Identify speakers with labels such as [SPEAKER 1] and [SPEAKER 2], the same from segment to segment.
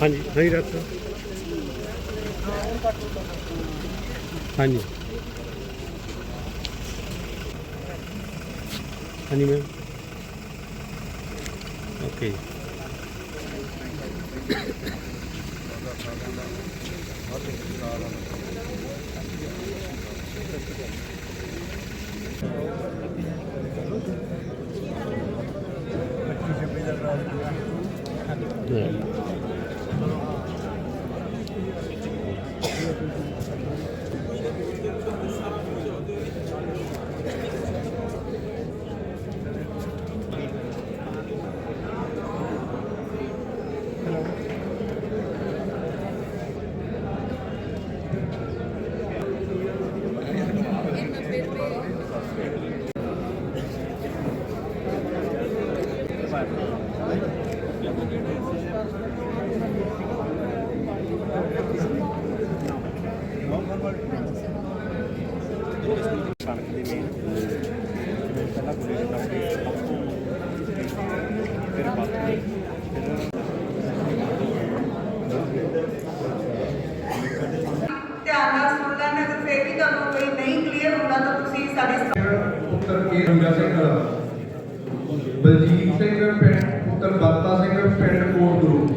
[SPEAKER 1] ਹਾਂਜੀ ਹਾਂਜੀ ਡਾਕਟਰ ਹਾਂਜੀ। ਹਾਂਜੀ ਮੈਮ ਓਕੇ 对。ਨਾ ਕਰੇ
[SPEAKER 2] ਹਾਂਜੀ ਨਹੀਂ ਰੱਖ ਹਾਂਜੀ ਹਾਂਜੀ ਮੈਮ ਓਕੇ
[SPEAKER 3] ਧਿਆਨ ਨਾਲ ਸੁਣ ਲੈਣਾ ਅਗਰ ਫੇਰ ਵੀ ਤੁਹਾਨੂੰ ਕੋਈ ਨਹੀਂ ਕਲੀਅਰ ਹੁੰਦਾ ਤਾਂ ਤੁਸੀਂ ਸਾਡੇ
[SPEAKER 1] ਪੁੱਤਰ ਕੇ ਰੰਗਾ ਸਿੰਘ ਬਲਜੀਤ ਸਿੰਘ ਪਿੰਡ ਪੁੱਤਰ ਦਾਤਾ ਸਿੰਘ ਪਿੰਡ ਕੋਟ ਗੁਰੂ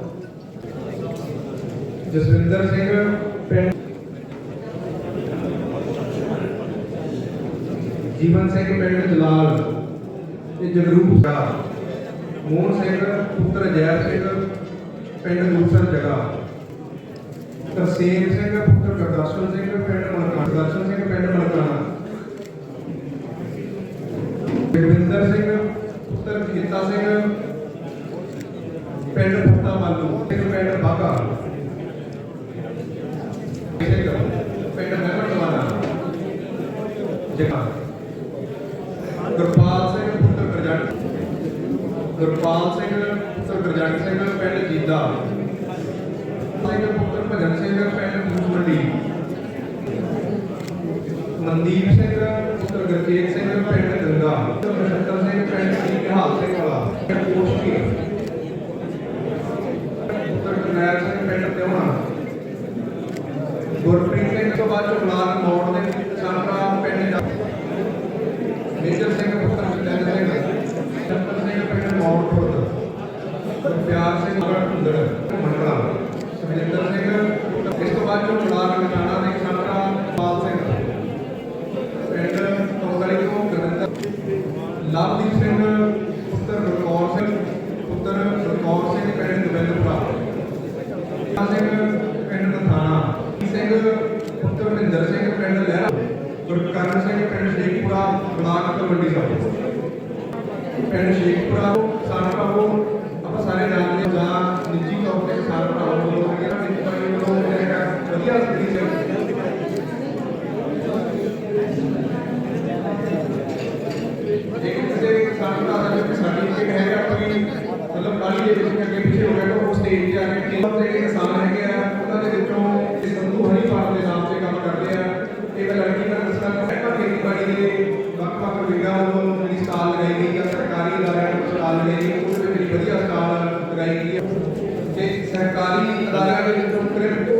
[SPEAKER 1] ਜਸਵਿੰਦਰ ਸਿੰਘ, ਪਿੰਡ ਜੀਵਨ ਸਿੰਘ, ਪਿੰਡ ਜਲਾਲ ਤੇ ਜਗਰੂਪ ਸਿੰਘ, ਮੋਹਨ ਸਿੰਘ, ਪੁੱਤਰ ਜੈ ਸਿੰਘ, ਪਿੰਡ ਦੂਸਰ ਜਗ੍ਹਾ। ਤਰਸੇਮ ਸਿੰਘ, ਪੁੱਤਰ ਗੁਰਦਰਸ਼ਨ ਸਿੰਘ, ਪਿੰਡ ਮਲਕਾਣਾ ਗੁਰਦਰਸ਼ਨ ਸਿੰਘ, ਪਿੰਡ ਮਲਕਾਣਾ। ਜਗਵਿੰਦਰ ਸਿੰਘ, ਪੁੱਤਰ ਕੀਤਾ ਸਿੰਘ, ਪਿੰਡ ਫੱਤਾ ਵਾਲੂ ਪਿੰਡ ਬਾਗਾ ਜਗਾ ਗੁਰਪਾਲ ਸਿੰਘ ਪੁੱਤਰ ਗਰਜੰਟ ਗੁਰਪਾਲ ਸਿੰਘ ਪੁੱਤਰ ਗਰਜੰਟ ਸਿੰਘ ਪਿੰਡ ਜੀਦਾ ਸਿੰਘ ਪੁੱਤਰ ਭਜਨ ਸਿੰਘ ਪਿੰਡ ਮੂਸਮੰਡੀ ਮਨਦੀਪ ਸਿੰਘ ਪੁੱਤਰ ਗੁਰਤੇਜ ਸਿੰਘ ਪਿੰਡ ਗੰਗਾ ਮਨਸ਼ੰਕਰ ਸਿੰਘ ਪਿੰਡ ਦੀ ਨਿਹਾਲ ਸਿੰਘ ਵਾਲਾ ਸਿੰਘ ਇਸ ਚੋਂ ਬਲਾਕ ਮਟਾਣਾ ਦੇ ਸੰਪਰਾ ਪਾਲ ਸਿੰਘ। ਪਿੰਡ ਤੋਗਲੀ ਤੋਂ ਗਰੰਦਰ ਲਵਦੀਪ ਸਿੰਘ, ਪੁੱਤਰ ਗੁਰਕੌਰ ਸਿੰਘ, ਪੁੱਤਰ ਗੁਰਕੌਰ ਸਿੰਘ ਪਿੰਡ ਗੋਬਿੰਦਪੁਰਾ। ਸਿੰਘ ਪਿੰਡ ਨਥਾਣਾ ਸਿੰਘ, ਪੁੱਤਰ ਮਹਿੰਦਰ ਸਿੰਘ ਪਿੰਡ ਲਹਿਰਾ। ਗੁਰਕਰਨ ਸਿੰਘ ਪਿੰਡ ਸ਼ੇਖਪੁਰਾ, ਬਲਾਕ ਤਲਵੰਡੀ ਸਾਹਿਬ ਪਿੰਡ ਸ਼ੇਖਪੁਰਾ ਸਾਡੇ ਭਰਾਵੋ ਸਰਕਾਰੀ ਅਦਾਰਿਆਂ ਦੇ ਵਿੱਚੋਂ ਕ੍ਰਿਪਟੋ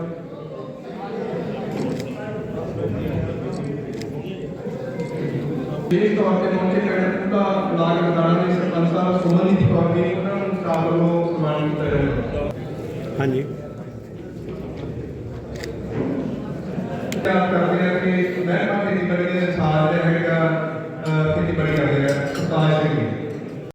[SPEAKER 1] ਇਸ ਤੌਰ ਤੇ ਪਹੁੰਚੇ ਪਿੰਡ ਦਾ ਬਲਾਕ ਮਦਾਨ ਦੇ ਸਰਪੰਚ ਸਾਹਿਬ ਸੁਮਨਜੀਤ ਕੌਰ ਜੀ ਉਹਨਾਂ ਨੂੰ ਸਟਾਫ ਵੱਲੋਂ ਸਨਮਾਨ ਕੀਤਾ ਜਾਊਗਾ
[SPEAKER 2] ਹਾਂਜੀ।
[SPEAKER 1] ਕਰਦੇ ਆ ਕਿ ਮਹਿਕਮਾ ਦੀ ਜ਼ਿੰਦਗੀ ਦੇ ਅਨਸਾਰ ਜਿਹੜਾ ਹੈਗਾ